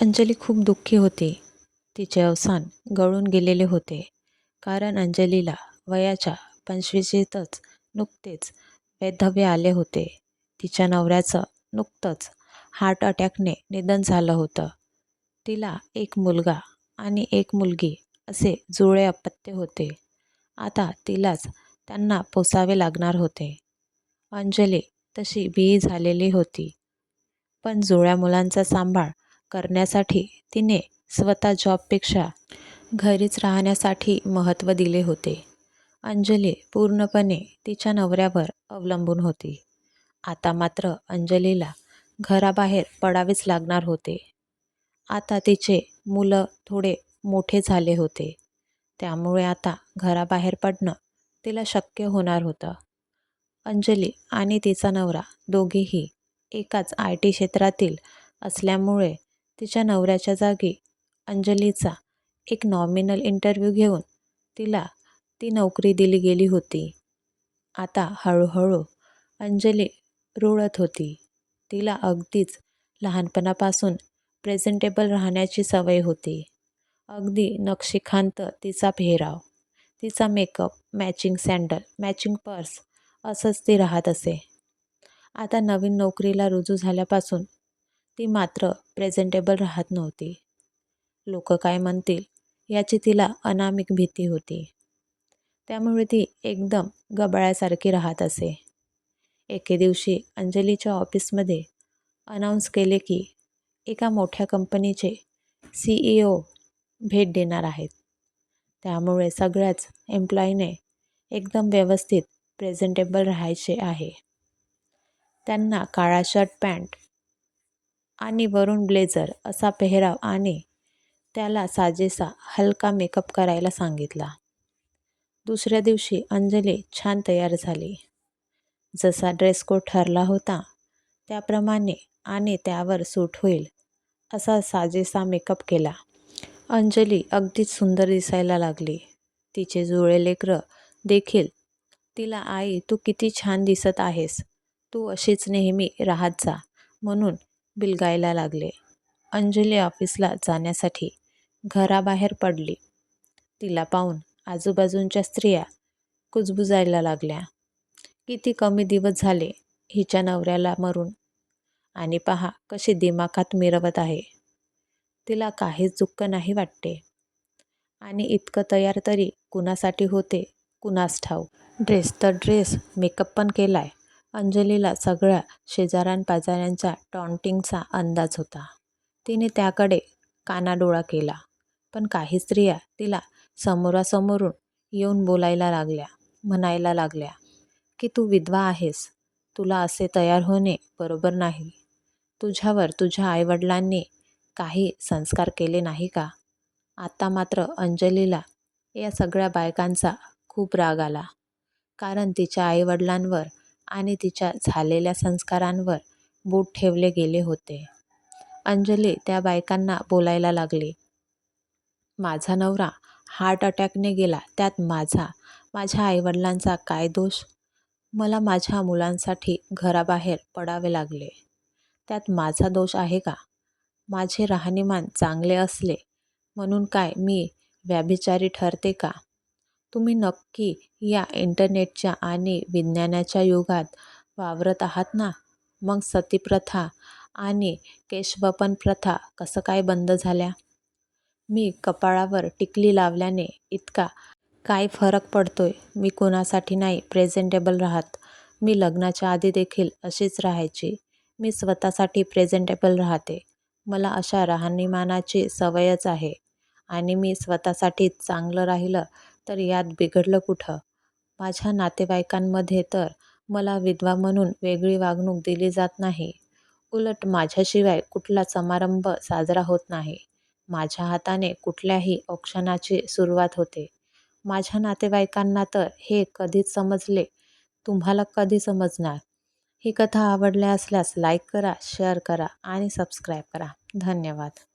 अंजली खूप दुःखी होती. तिचे अवसान गळून गेलेले होते. कारण अंजलीला वयाच्या पंचवीसीतच नुकतेच वैधव्य आले होते. तिच्या नवऱ्याचं नुकतंच हार्ट अटॅकने निधन झालं होतं. तिला एक मुलगा आणि एक मुलगी असे जुळे अपत्य होते. आता तिलाच त्यांना पोसावे लागणार होते. अंजली तशी बी. झालेली होती. पण जुळ्या मुलांचा सांभाळ करण्यासाठी तिने स्वतः जॉबपेक्षा घरीच राहण्यासाठी महत्त्व दिले होते. अंजली पूर्णपणे तिच्या नवऱ्यावर अवलंबून होती. आता मात्र अंजलीला घराबाहेर पडावेच लागणार होते. आता तिचे मुलं थोडे मोठे झाले होते. त्यामुळे आता घराबाहेर पडणं तिला शक्य होणार होतं. अंजली आणि तिचा नवरा दोघेही एकाच आय टी क्षेत्रातील असल्यामुळे तिच्या नवऱ्याच्या जागी अंजलीचा एक नॉमिनल इंटरव्ह्यू घेऊन तिला ती नोकरी दिली गेली होती. आता हळूहळू अंजली रुळत होती. तिला अगदीच लहानपणापासून प्रेझेंटेबल राहण्याची सवय होती. अगदी नक्षीखांत तिचा पेहराव, तिचा makeup, matching sandal, matching purse असंच ती राहत असे. आता नवीन नोकरीला रुजू झाल्यापासून ती मात्र प्रेझेंटेबल राहत नव्हती. लोक काय म्हणतील याची तिला अनामिक भीती होती. त्यामुळे ती एकदम गबाळ्यासारखी राहत असे. एके दिवशी अंजलीच्या ऑफिसमध्ये अनाऊन्स केले की एका मोठ्या कंपनीचे सी. ई. ओ. भेट देणार आहेत. त्यामुळे सगळ्याच एम्प्लॉईने एकदम व्यवस्थित प्रेझेंटेबल राहायचे आहे. त्यांना काळा शर्ट पॅन्ट आणि वरून ब्लेझर असा पेहराव आणि त्याला साजेसा हलका मेकअप करायला सांगितला. दुसऱ्या दिवशी अंजली छान तयार झाली. जसा ड्रेस कोड ठरला होता त्याप्रमाणे आणि त्यावर सूट होईल असा साजेसा मेकअप केला. अंजली अगदीच सुंदर दिसायला लागली. तिचे जुळे लेकरं देखील तिला आई तू किती छान दिसत आहेस, तू अशीच नेहमी राहत जा म्हणून बिलगायला लागले. अंजली ऑफिसला जाण्यासाठी घराबाहेर पडली. तिला पाहून आजूबाजूच्या स्त्रिया कुजबुजायला लागल्या. किती कमी दिवस झाले हिच्या नवऱ्याला मरून आणि पहा कशी दिमाखात मिरवत आहे. तिला काहीच दुःख नाही वाटते. आणि इतकं तयार तरी कुणासाठी होते कुणास ठाऊ ड्रेस तर ड्रेस, मेकअप पण केलाय. अंजलीला सगळ्या शेजाऱ्यापाजाऱ्यांच्या टॉन्टिंगचा अंदाज होता. तिने त्याकडे कानाडोळा केला. पण काही स्त्रिया तिला समोरासमोरून येऊन बोलायला लागल्या. म्हणायला लागल्या की तू विधवा आहेस, तुला असे तयार होणे बरोबर नाही. तुझ्यावर तुझ्या आईवडिलांनी काही संस्कार केले नाही का? आता मात्र अंजलीला या सगळ्या बायकांचा खूप राग आला. कारण तिच्या आईवडिलांवर आणि तिच्या झालेल्या संस्कारांवर बोट ठेवले गेले होते. अंजली त्या बायकांना बोलायला लागली. माझा नवरा हार्ट अटॅकने गेला त्यात माझा, माझ्या आईवडिलांचा काय दोष? मला माझ्या मुलांसाठी घराबाहेर पडावे लागले त्यात माझा दोष आहे का? माझे राहणीमान चांगले असले म्हणून काय मी व्याभिचारी ठरते का? तुम्ही नक्की या इंटरनेटच्या आणि विज्ञानाच्या युगात वावरत आहात ना? मग सतीप्रथा आणि केशवपन प्रथा कसं काय बंद झाल्या? मी कपाळावर टिकली लावल्याने इतका काय फरक पडतोय? मी कोणासाठी नाही प्रेझेंटेबल राहत. मी लग्नाच्या आधी देखील अशीच राहायची. मी स्वतःसाठी प्रेझेंटेबल राहते. मला अशा राहणीमानाची सवयच आहे. आणि मी स्वतःसाठी चांगलं राहिलं तर यात बिघडलं कुठं? माझ्या नातेवाईकांमध्ये तर मला विधवा म्हणून वेगळी वागणूक दिली जात नाही. उलट माझ्याशिवाय कुठला समारंभ साजरा होत नाही. माझ्या हाताने कुठल्याही औक्षणाची सुरुवात होते. माझ्या नातेवाईकांना तर हे कधीच समजले तुम्हाला कधी समजणार? ही कथा आवडल्या असल्यास लाईक करा, शेअर करा आणि सबस्क्राईब करा. धन्यवाद.